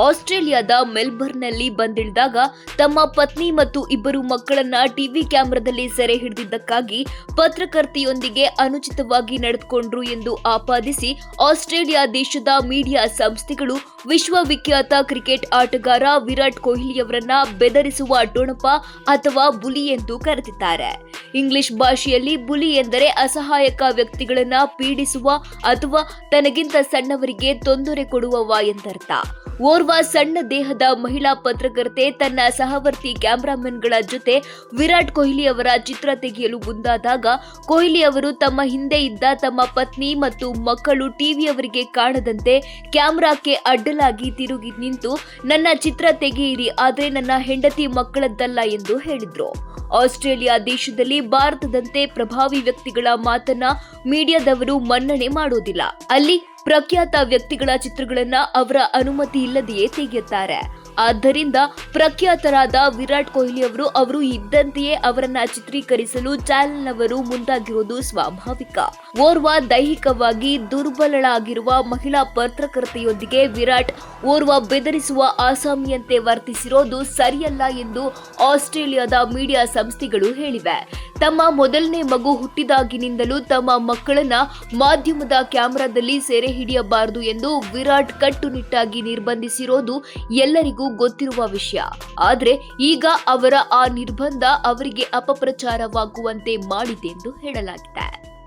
ಆಸ್ಟ್ರೇಲಿಯಾದ ಮೆಲ್ಬರ್ನ್ನಲ್ಲಿ ಬಂದಿಳಿದಾಗ ತಮ್ಮ ಪತ್ನಿ ಮತ್ತು ಇಬ್ಬರು ಮಕ್ಕಳನ್ನ ಟಿವಿ ಕ್ಯಾಮೆರಾದಲ್ಲಿ ಸೆರೆ ಹಿಡಿದಿದ್ದಕ್ಕಾಗಿ ಪತ್ರಕರ್ತೆಯೊಂದಿಗೆ ಅನುಚಿತವಾಗಿ ನಡೆದುಕೊಂಡ್ರು ಎಂದು ಆಪಾದಿಸಿ ಆಸ್ಟ್ರೇಲಿಯಾ ದೇಶದ ಮೀಡಿಯಾ ಸಂಸ್ಥೆಗಳು ವಿಶ್ವವಿಖ್ಯಾತ ಕ್ರಿಕೆಟ್ ಆಟಗಾರ ವಿರಾಟ್ ಕೊಹ್ಲಿಯವರನ್ನ ಬೆದರಿಸುವ ಟೊಣಪ ಅಥವಾ ಬುಲಿ ಎಂದು ಕರೆದಿದ್ದಾರೆ. ಇಂಗ್ಲಿಷ್ ಭಾಷೆಯಲ್ಲಿ ಬುಲಿ ಎಂದರೆ ಅಸಹಾಯಕ ವ್ಯಕ್ತಿಗಳನ್ನ ಪೀಡಿಸುವ ಅಥವಾ ತನಗಿಂತ ಸಣ್ಣವರಿಗೆ ತೊಂದರೆ ಕೊಡುವವ ಎಂದರ್ಥ ಓರ್ವ ಸಣ್ಣ ದೇಹದ ಮಹಿಳಾ ಪತ್ರಕರ್ತೆ ತನ್ನ ಸಹವರ್ತಿ ಕ್ಯಾಮರಾಮನ್ಗಳ ಜೊತೆ ವಿರಾಟ್ ಕೊಹ್ಲಿ ಅವರ ಚಿತ್ರ ತೆಗೆಯಲು ಮುಂದಾದಾಗ ಕೊಹ್ಲಿ ಅವರು ತಮ್ಮ ಹಿಂದೆ ಇದ್ದ ತಮ್ಮ ಪತ್ನಿ ಮತ್ತು ಮಕ್ಕಳು ಟಿವಿಯವರಿಗೆ ಕಾಣದಂತೆ ಕ್ಯಾಮ್ರಾಕ್ಕೆ ಅಡ್ಡಲಾಗಿ ತಿರುಗಿ ನಿಂತು, ನನ್ನ ಚಿತ್ರ ತೆಗೆಯಿರಿ, ಆದರೆ ನನ್ನ ಹೆಂಡತಿ ಮಕ್ಕಳದ್ದಲ್ಲ ಎಂದು ಹೇಳಿದ್ರು. ಆಸ್ಟ್ರೇಲಿಯಾ ದೇಶದಲ್ಲಿ ಭಾರತದಂತೆ ಪ್ರಭಾವಿ ವ್ಯಕ್ತಿಗಳ ಮಾತನ್ನ ಮೀಡಿಯಾದವರು ಮನ್ನಣೆ ಮಾಡೋದಿಲ್ಲ. ಅಲ್ಲಿ ಪ್ರಖ್ಯಾತ ವ್ಯಕ್ತಿಗಳ ಚಿತ್ರಗಳನ್ನ ಅವರ ಅನುಮತಿ ಇಲ್ಲದೆಯೇ ತೆಗೆಯುತ್ತಾರೆ. ಆದ್ದರಿಂದ ಪ್ರಖ್ಯಾತರಾದ ವಿರಾಟ್ ಕೊಹ್ಲಿ ಅವರು ಅವರು ಇದ್ದಂತೆಯೇ ಅವರನ್ನ ಚಿತ್ರೀಕರಿಸಲು ಚಾನೆಲ್ನವರು ಮುಂದಾಗಿರುವುದು ಸ್ವಾಭಾವಿಕ. ಓರ್ವ ದೈಹಿಕವಾಗಿ ದುರ್ಬಲಳಾಗಿರುವ ಮಹಿಳಾ ಪತ್ರಕರ್ತೆಯೊಂದಿಗೆ ವಿರಾಟ್ ಓರ್ವ ಬೆದರಿಸುವ ಆಸಾಮಿಯಂತೆ ವರ್ತಿಸಿರೋದು ಸರಿಯಲ್ಲ ಎಂದು ಆಸ್ಟ್ರೇಲಿಯಾದ ಮೀಡಿಯಾ ಸಂಸ್ಥೆಗಳು ಹೇಳಿವೆ. ತಮ್ಮ ಮೊದಲನೇ ಮಗು ಹುಟ್ಟಿದಾಗಿನಿಂದಲೂ ತಮ್ಮ ಮಕ್ಕಳನ್ನ ಮಾಧ್ಯಮದ ಕ್ಯಾಮೆರಾದಲ್ಲಿ ಸೆರೆ ಹಿಡಿಯಬಾರದು ಎಂದು ವಿರಾಟ್ ಕಟ್ಟುನಿಟ್ಟಾಗಿ ನಿರ್ಬಂಧಿಸಿರೋದು ಎಲ್ಲರಿಗೂ ಗೊತ್ತಿರುವ ವಿಷಯ. ಆದರೆ ಈಗ ಅವರ ಆ ನಿರ್ಬಂಧ ಅವರಿಗೆ ಅಪಪ್ರಚಾರವಾಗುವಂತೆ ಮಾಡಿದೆ ಎಂದು ಹೇಳಲಾಗಿದೆ.